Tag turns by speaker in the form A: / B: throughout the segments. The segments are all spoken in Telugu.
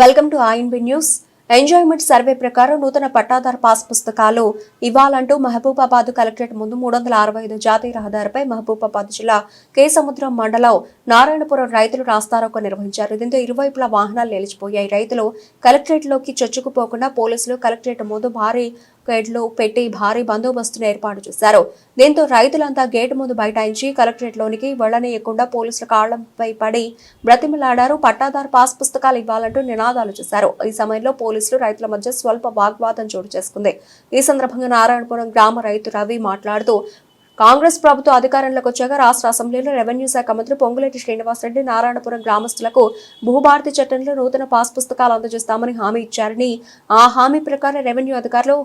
A: Welcome to INB news. Enjoyment survey ప్రకారం నూతన పట్టాదారు పాస్ పుస్తకాలు ఇవ్వాలంటూ మహబూబాబాద్ కలెక్టరేట్ ముందు మూడు వందల అరవై ఐదు జాతీయ రహదారిపై మహబూబాబాద్ జిల్లా కే సముద్రం మండలం నారాయణపురం రైతులు రాస్తారోకో నిర్వహించారు. దీంతో ఇరువైపులా వాహనాలు నిలిచిపోయాయి. రైతులు కలెక్టరేట్లోకి చొచ్చుకుపోకుండా పోలీసులు కలెక్టరేట్ ముందు భారీ గేట్లో పెట్టి భారీ బందోబస్తును ఏర్పాటు చేశారు. దీంతో రైతులంతా గేటు ముందు బైఠాయించి కలెక్టరేట్లోనికి వెళ్ళనీయకుండా పోలీసుల కాళ్ళపై పడి బ్రతిమలాడారు. పట్టాదారు పాస్ పుస్తకాలు ఇవ్వాలంటూ నినాదాలు చేశారు. ఈ సమయంలో పోలీసులు రైతుల మధ్య స్వల్ప వాగ్వాదం చోటు చేసుకుంది. ఈ సందర్భంగా నారాయణపురం గ్రామ రైతు రవి మాట్లాడుతూ కాంగ్రెస్ ప్రభుత్వం అధికారంలోకి వచ్చాక రాష్ట్ర అసెంబ్లీలో రెవెన్యూ శాఖ మంత్రి పొంగులేటి శ్రీనివాసరెడ్డి నారాయణపురం గ్రామస్తులకు భూభారతి చట్టంలో నూతన పాస్ పుస్తకాలు అందజేస్తామని హామీ ఇచ్చారని ఆ హామీ ప్రకారం రెవెన్యూ అధికారులు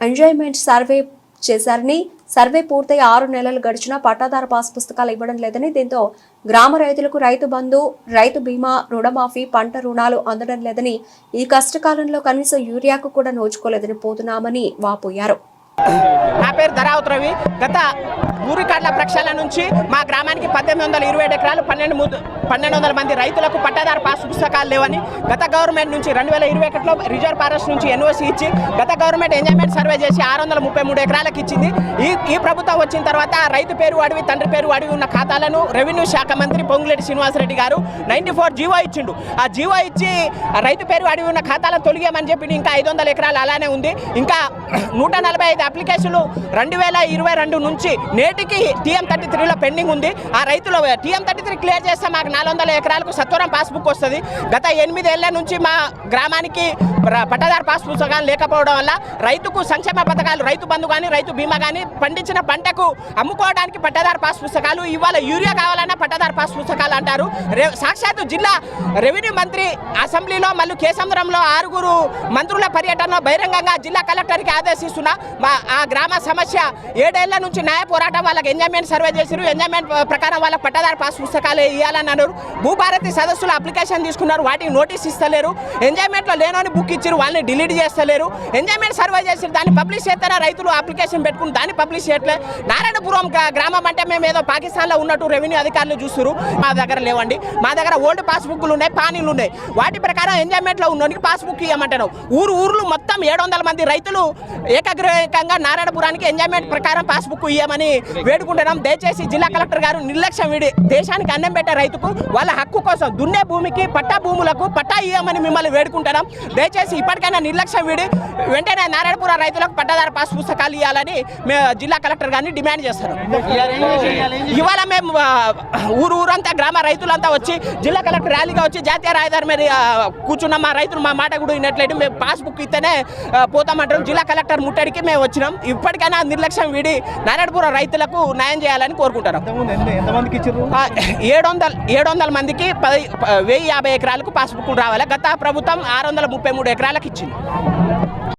A: ఎంజాయ్మెంట్ సర్వే చేశారని సర్వే పూర్తయి ఆరు నెలలు గడిచినా పట్టాదారు పాస్ పుస్తకాలు ఇవ్వడం లేదని దీంతో గ్రామ రైతులకు రైతు బంధు రైతు బీమా రుణమాఫీ పంట రుణాలు అందడం లేదని ఈ కష్టకాలంలో కనీసం యూరియాకు కూడా నోచుకోలేదని పోతున్నామని వాపోయారు.
B: నా పేరు ధరావత్ రవి. గత భూ లక్షల నుంచి మా గ్రామానికి పద్దెనిమిది వందల ఇరవై ఎకరాలు పన్నెండు పన్నెండు వందల మంది రైతులకు పట్టాదారు పాస్ పుస్తకాలు లేవని గత గవర్నమెంట్ నుంచి రెండు వేల ఇరవై ఒకటిలో రిజర్వ్ ఫారెస్ట్ నుంచి ఎన్ఓసి ఇచ్చి గత గవర్నమెంట్ ఎంజాయ్మెంట్ సర్వే చేసి ఆరు వందల ముప్పై మూడు ఎకరాలకు ఇచ్చింది. ఈ ఈ ప్రభుత్వం వచ్చిన తర్వాత రైతు పేరు అడివి తండ్రి పేరు అడివి ఉన్న ఖాతాలను రెవెన్యూ శాఖ మంత్రి పొంగులేటి శ్రీనివాసరెడ్డి గారు నైన్టీ ఫోర్ జీవో ఇచ్చిండు. ఆ జీవో ఇచ్చి ఆ రైతు పేరు అడివి ఉన్న ఖాతాలను తొలగేయమని చెప్పి ఇంకా ఐదు వందల ఎకరాలు అలానే ఉంది. ఇంకా నూట నలభై ఐదు అప్లికేషన్లు రెండు వేల ఇరవై రెండు నుంచి నేటికి టీఎం థర్టీ త్రీలో పెండింగ్ ఉంది. ఆ రైతులు టీఎం థర్టీ త్రీ క్లియర్ చేస్తే మాకు నాలుగు వందల ఎకరాలకు సత్వరం పాస్బుక్ వస్తుంది. గత ఎనిమిదేళ్ళ నుంచి మా గ్రామానికి పట్టదారు పాస్ పుస్తకాలు లేకపోవడం వల్ల రైతుకు సంక్షేమ పథకాలు రైతు బంధు కానీ రైతు బీమా కానీ పండించిన పంటకు అమ్ముకోవడానికి పట్టదారు పాస్ పుస్తకాలు ఇవాళ యూరియా కావాలన్నా పట్టదారు పాస్ పుస్తకాలు అంటారు. రే సాక్షాత్తు జిల్లా రెవెన్యూ మంత్రి అసెంబ్లీలో మళ్ళీ కేసముద్రంలో ఆరుగురు మంత్రుల పర్యటన బహిరంగంగా జిల్లా కలెక్టర్కి ఆదేశిస్తున్నా. మా ఆ గ్రామ సమస్య ఏడేళ్ళ నుంచి న్యాయ పోరాటం వాళ్ళకి ఎంజాయ్మెంట్ సర్వే చేసిరు ఎంజాయ్మెంట్ ప్రకారం వాళ్ళ పట్టాదారు పాస్ పుస్తకాలు ఇవ్వాలని అన్నారు. భూభారతి సదస్సులో అప్లికేషన్ తీసుకున్నారు. వాటికి నోటీస్ ఇస్తలేరు. ఎంజాయ్మెంట్లో లేనని బుక్ ఇచ్చారు వాళ్ళని డిలీట్ చేస్తలేరు. ఎంజాయ్మెంట్ సర్వే చేసి దాన్ని పబ్లిష్ చేస్తారా రైతులు అప్లికేషన్ పెట్టుకుని దాన్ని పబ్లిష్ చేయట్లే. నారాయణపురం గ్రామం అంటే మేము ఏదో పాకిస్తాన్లో ఉన్నట్టు రెవెన్యూ అధికారులు చూస్తారు మా దగ్గర లేవండి. మా దగ్గర ఓల్డ్ పాస్బుక్లు ఉన్నాయి పానీలు ఉన్నాయి. వాటి ప్రకారం ఎంజాయ్మెంట్లో ఉన్నోనికి పాస్బుక్ ఇవ్వమంటారు ఊరు ఊర్లు మొత్తం ఏడు వందల మంది రైతులు ఏకగ్రీవంగా నారాయణపురానికి ఎంజాయ్మెంట్ ప్రకారం పాస్బుక్ ఇవ్వమని వేడుకుంటున్నాం. దయచేసి జిల్లా కలెక్టర్ గారు నిర్లక్ష్యం వీడి దేశానికి అన్నం పెట్టే రైతుకు వాళ్ళ హక్కు కోసం దున్నే భూమికి పట్టా భూములకు పట్టా ఇవ్వమని మిమ్మల్ని వేడుకుంటున్నాం. దయచేసి ఇప్పటికైనా నిర్లక్ష్యం వీడి వెంటనే నారాయణపురం రైతులకు పట్టాదారు పాస్ పుస్తకాలు ఇవ్వాలని మేము జిల్లా కలెక్టర్ గారిని డిమాండ్ చేస్తున్నాం. ఇవాళ మేము ఊరు ఊరంతా గ్రామ రైతులంతా వచ్చి జిల్లా కలెక్టర్ ర్యాలీగా వచ్చి జాతీయ రహదారి మీద కూర్చున్న. మా రైతులు మా మాట కూడా వినట్లేదు. మేము పాస్బుక్ ఇస్తేనే పోతామంటాం జిల్లా కలెక్టర్ ముట్టడికి మేము వచ్చినాం. ఇప్పటికైనా నిర్లక్ష్యం వీడి నారాయణపురం రైతులకు న్యాయం చేయాలని ఆ, ఏడు వందల ఏడు వందల మందికి పది వెయ్యి యాభై ఎకరాలకు పాస్బుక్లు రావాలి. గత ప్రభుత్వం ఆరు వందల ముప్పై మూడు ఎకరాలకు ఇచ్చింది.